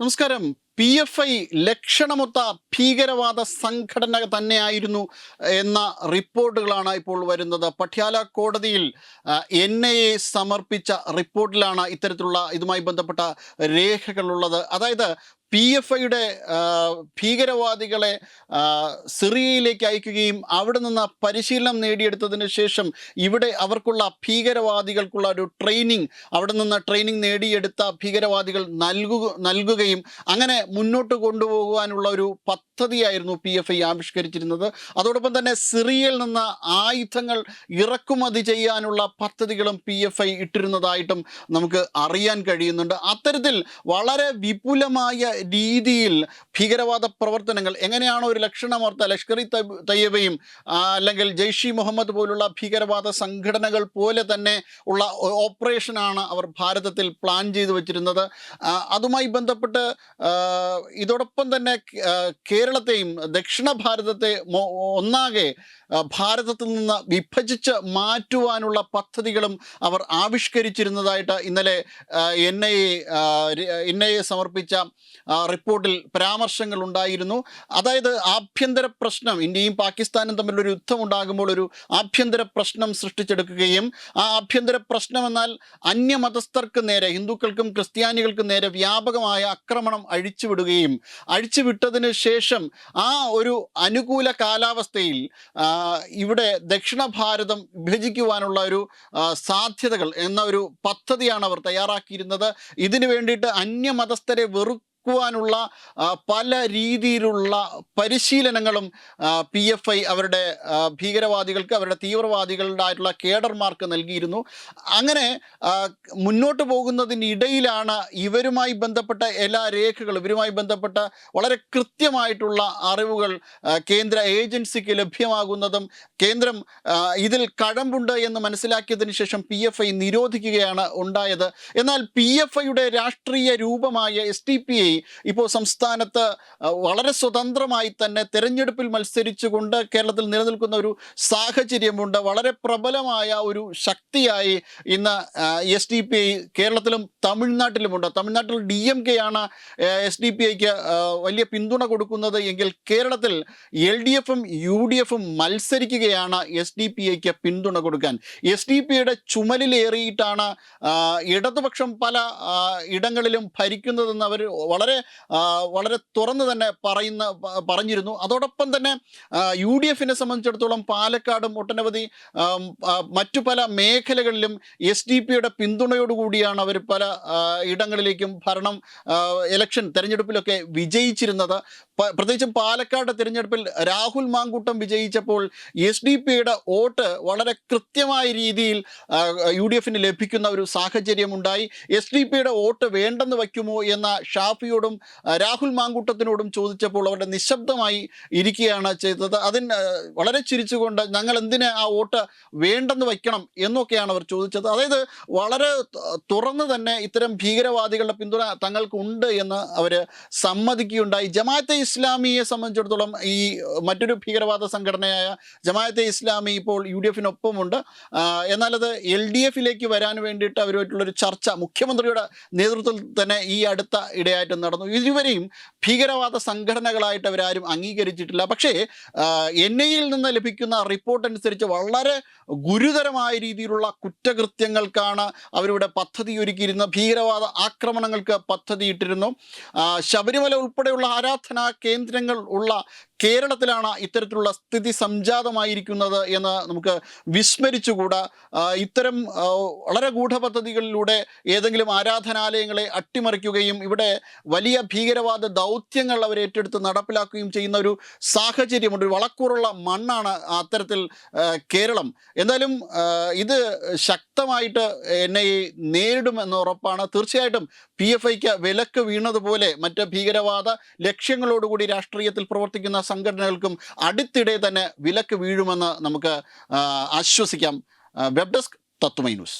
നമസ്കാരം. P F I ലക്ഷണമൊത്ത ഭീകരവാദ സംഘടന തന്നെയായിരുന്നു എന്ന റിപ്പോർട്ടുകളാണ് ഇപ്പോൾ വരുന്നത്. പട്യാല കോടതിയിൽ എൻ ഐ എ സമർപ്പിച്ച റിപ്പോർട്ടിലാണ് ഇത്തരത്തിലുള്ള ഇതുമായി ബന്ധപ്പെട്ട രേഖകളുള്ളത്. അതായത് പി എഫ് ഐയുടെ ഭീകരവാദികളെ സിറിയയിലേക്ക് അയക്കുകയും അവിടെ നിന്ന് പരിശീലനം നേടിയെടുത്തതിന് ശേഷം ഇവിടെ അവർക്കുള്ള ഭീകരവാദികൾക്കുള്ള ഒരു ട്രെയിനിങ് അവിടെ നിന്ന് ട്രെയിനിങ് നേടിയെടുത്ത ഭീകരവാദികൾ നൽകുക നൽകുകയും അങ്ങനെ മുന്നോട്ട് കൊണ്ടുപോകുവാനുള്ള ഒരു പദ്ധതിയായിരുന്നു പി എഫ് ഐ ആവിഷ്കരിച്ചിരുന്നത്. അതോടൊപ്പം തന്നെ സിറിയയിൽ നിന്ന് ആയുധങ്ങൾ ഇറക്കുമതി ചെയ്യാനുള്ള പദ്ധതികളും പി എഫ് ഐ ഇട്ടിരുന്നതായിട്ടും നമുക്ക് അറിയാൻ കഴിയുന്നുണ്ട്. അത്തരത്തിൽ വളരെ വിപുലമായ രീതിയിൽ ഭീകരവാദ പ്രവർത്തനങ്ങൾ എങ്ങനെയാണോ ഒരു ലക്ഷണമർത്ത ലഷ്കർ ഇ തയ്യബയും അല്ലെങ്കിൽ ജെയ്ഷി മുഹമ്മദ് പോലുള്ള ഭീകരവാദ സംഘടനകൾ പോലെ തന്നെ ഉള്ള ഓപ്പറേഷനാണ് അവർ ഭാരതത്തിൽ പ്ലാൻ ചെയ്തു വച്ചിരുന്നത്. അതുമായി ബന്ധപ്പെട്ട് ഇതോടൊപ്പം തന്നെ കേരളത്തെയും ദക്ഷിണ ഭാരതത്തെ ഒന്നാകെ ഭാരതത്തിൽ നിന്ന് വിഭജിച്ച് മാറ്റുവാനുള്ള പദ്ധതികളും അവർ ആവിഷ്കരിച്ചിരുന്നതായിട്ട് ഇന്നലെ N I N I A സമർപ്പിച്ച റിപ്പോർട്ടിൽ പരാമർശങ്ങൾ ഉണ്ടായിരുന്നു. അതായത് ആഭ്യന്തര പ്രശ്നം ഇന്ത്യയും പാകിസ്ഥാനും തമ്മിലൊരു യുദ്ധം ഉണ്ടാകുമ്പോൾ ഒരു ആഭ്യന്തര പ്രശ്നം സൃഷ്ടിച്ചെടുക്കുകയും ആ ആഭ്യന്തര പ്രശ്നം എന്നാൽ അന്യമതസ്ഥർക്ക് നേരെ ഹിന്ദുക്കൾക്കും ക്രിസ്ത്യാനികൾക്കും നേരെ വ്യാപകമായ ആക്രമണം അഴിച്ചുവിടുകയും അഴിച്ചുവിട്ടതിന് ശേഷം ആ ഒരു അനുകൂല കാലാവസ്ഥയിൽ ഇവിടെ ദക്ഷിണ ഭാരതം വിഭജിക്കുവാനുള്ള ഒരു സാധ്യതകൾ എന്ന ഒരു പദ്ധതിയാണ് അവർ തയ്യാറാക്കിയിരുന്നത്. ഇതിനു വേണ്ടിയിട്ട് അന്യമതസ്ഥരെ വെറുക്കുവാനുള്ള ആ, പല രീതിയിലുള്ള പരിശീലനങ്ങളും പി എഫ് ഐ അവരുടെ ഭീകരവാദികൾക്ക് അവരുടെ തീവ്രവാദികളുടെ കേഡർമാർക്ക് നൽകിയിരുന്നു. അങ്ങനെ മുന്നോട്ട് പോകുന്നതിനിടയിലാണ് ഇവരുമായി ബന്ധപ്പെട്ട എല്ലാ രേഖകളും ഇവരുമായി ബന്ധപ്പെട്ട വളരെ കൃത്യമായിട്ടുള്ള അറിവുകൾ കേന്ദ്ര ഏജൻസിക്ക് ലഭ്യമാകുന്നതും കേന്ദ്രം ഇതിൽ കഴമ്പുണ്ട് എന്ന് മനസ്സിലാക്കിയതിന് ശേഷം പി എഫ് ഐ നിരോധിക്കുകയാണ് ഉണ്ടായത്. എന്നാൽ പി എഫ് ഐയുടെ രാഷ്ട്രീയ രൂപമായ എസ് ടി പി ഐ ഇപ്പോൾ സംസ്ഥാനത്ത് വളരെ സ്വതന്ത്രമായി തന്നെ തെരഞ്ഞെടുപ്പിൽ മത്സരിച്ചുകൊണ്ട് കേരളത്തിൽ നിലനിൽക്കുന്ന ഒരു സാഹചര്യമുണ്ട്. വളരെ പ്രബലമായ ഒരു ശക്തിയായി ഇന്ന് എസ് ഡി പി ഐ കേരളത്തിലും തമിഴ്നാട്ടിലുമുണ്ട്. തമിഴ്നാട്ടിൽ ഡി എം കെ ആണ് എസ് ഡി പി ഐക്ക് വലിയ പിന്തുണ കൊടുക്കുന്നത്. എങ്കിൽ കേരളത്തിൽ എൽ ഡി എഫും യു ഡി എഫും മത്സരിക്കുകയാണ് എസ് ഡി പി ഐക്ക് പിന്തുണ കൊടുക്കാൻ. എസ് ഡി പി ഐയുടെ ചുമലിലേറിയിട്ടാണ് ഇടതുപക്ഷം പല ഇടങ്ങളിലും ഭരിക്കുന്നതെന്ന് അവർ വളരെ വളരെ തുറന്നു തന്നെ പറയുന്ന പറഞ്ഞിരുന്നു. അതോടൊപ്പം തന്നെ യു ഡി എഫിനെ സംബന്ധിച്ചിടത്തോളം പാലക്കാടും ഒട്ടനവധി മറ്റു പല മേഖലകളിലും എസ് ഡി പിയുടെ പിന്തുണയോടുകൂടിയാണ് അവർ പല ഇടങ്ങളിലേക്കും ഭരണം ഇലക്ഷൻ തെരഞ്ഞെടുപ്പിലൊക്കെ വിജയിച്ചിരുന്നത്. പ്രത്യേകിച്ചും പാലക്കാട് തിരഞ്ഞെടുപ്പിൽ രാഹുൽ മാങ്കൂട്ടം വിജയിച്ചപ്പോൾ എസ് ഡി പിയുടെ വോട്ട് വളരെ കൃത്യമായ രീതിയിൽ യു ഡി എഫിന് ലഭിക്കുന്ന ഒരു സാഹചര്യമുണ്ടായി. എസ് ഡി പിയുടെ വോട്ട് വേണ്ടെന്ന് വയ്ക്കുമോ എന്ന ഷാഫിയോടും ആ, രാഹുൽ മാങ്കൂട്ടത്തിനോടും ചോദിച്ചപ്പോൾ അവരുടെ നിശബ്ദമായി ഇരിക്കുകയാണ് ചെയ്തത്. അതിന് വളരെ ചിരിച്ചുകൊണ്ട് ഞങ്ങൾ എന്തിന് ആ വോട്ട് വേണ്ടെന്ന് വയ്ക്കണം എന്നൊക്കെയാണ് അവർ ചോദിച്ചത്. അതായത് വളരെ തുറന്ന് തന്നെ ഇത്തരം ഭീകരവാദികളുടെ പിന്തുണ തങ്ങൾക്കുണ്ട് എന്ന് അവർ സമ്മതിക്കുകയുണ്ടായി. ജമാഅത്തെ ഇസ്ലാമിയെ സംബന്ധിച്ചിടത്തോളം ഈ മറ്റൊരു ഭീകരവാദ സംഘടനയായ ജമാഅത്തെ ഇസ്ലാമി ഇപ്പോൾ യു ഡി എഫിനൊപ്പമുണ്ട്. എന്നാലത് എൽ ഡി എഫിലേക്ക് വരാൻ വേണ്ടിയിട്ട് അവരുമായിട്ടുള്ളൊരു ചർച്ച മുഖ്യമന്ത്രിയുടെ നേതൃത്വത്തിൽ തന്നെ ഈ അടുത്ത ഇടയായിട്ട് നടന്നു. ഇതുവരെയും ഭീകരവാദ സംഘടനകളായിട്ട് അവരാരും അംഗീകരിച്ചിട്ടില്ല. പക്ഷേ എൻ ഐയിൽ നിന്ന് ലഭിക്കുന്ന റിപ്പോർട്ട് അനുസരിച്ച് വളരെ ഗുരുതരമായ രീതിയിലുള്ള കുറ്റകൃത്യങ്ങൾക്കാണ് അവരിവിടെ പദ്ധതി ഒരുക്കിയിരുന്ന. ഭീകരവാദ ആക്രമണങ്ങൾക്ക് പദ്ധതിയിട്ടിരുന്നു. ശബരിമല ഉൾപ്പെടെയുള്ള ആരാധനാ കേന്ദ്രങ്ങൾ ഉള്ള കേരളത്തിലാണ് ഇത്തരത്തിലുള്ള സ്ഥിതി സംജാതമായിരിക്കുന്നത് എന്ന് നമുക്ക് വിസ്മരിച്ചുകൂടാ. ഇത്തരം വളരെ ഗൂഢപദ്ധതികളിലൂടെ ഏതെങ്കിലും ആരാധനാലയങ്ങളെ അട്ടിമറിക്കുകയും ഇവിടെ വലിയ ഭീകരവാദ ദൗത്യങ്ങൾ അവർ ഏറ്റെടുത്ത് നടപ്പിലാക്കുകയും ചെയ്യുന്ന ഒരു സാഹചര്യമുണ്ട്. ഒരു വളക്കൂറുള്ള മണ്ണാണ് അത്തരത്തിൽ കേരളം. എന്തായാലും ഇത് ശക്തമായിട്ട് എന്നെ നേരിടുമെന്ന് ഉറപ്പാണ്. തീർച്ചയായിട്ടും പി എഫ് ഐക്ക് വിലക്ക് വീണതുപോലെ മറ്റ് ഭീകരവാദ ലക്ഷ്യങ്ങളോടുകൂടി രാഷ്ട്രീയത്തിൽ പ്രവർത്തിക്കുന്ന സംഘടനകൾക്കും അടുത്തിടെ തന്നെ വിലക്ക് വീഴുമെന്ന് നമുക്ക് ആശ്വസിക്കാം വെബ് ഡെസ്ക് തത്വമൈ ന്യൂസ്.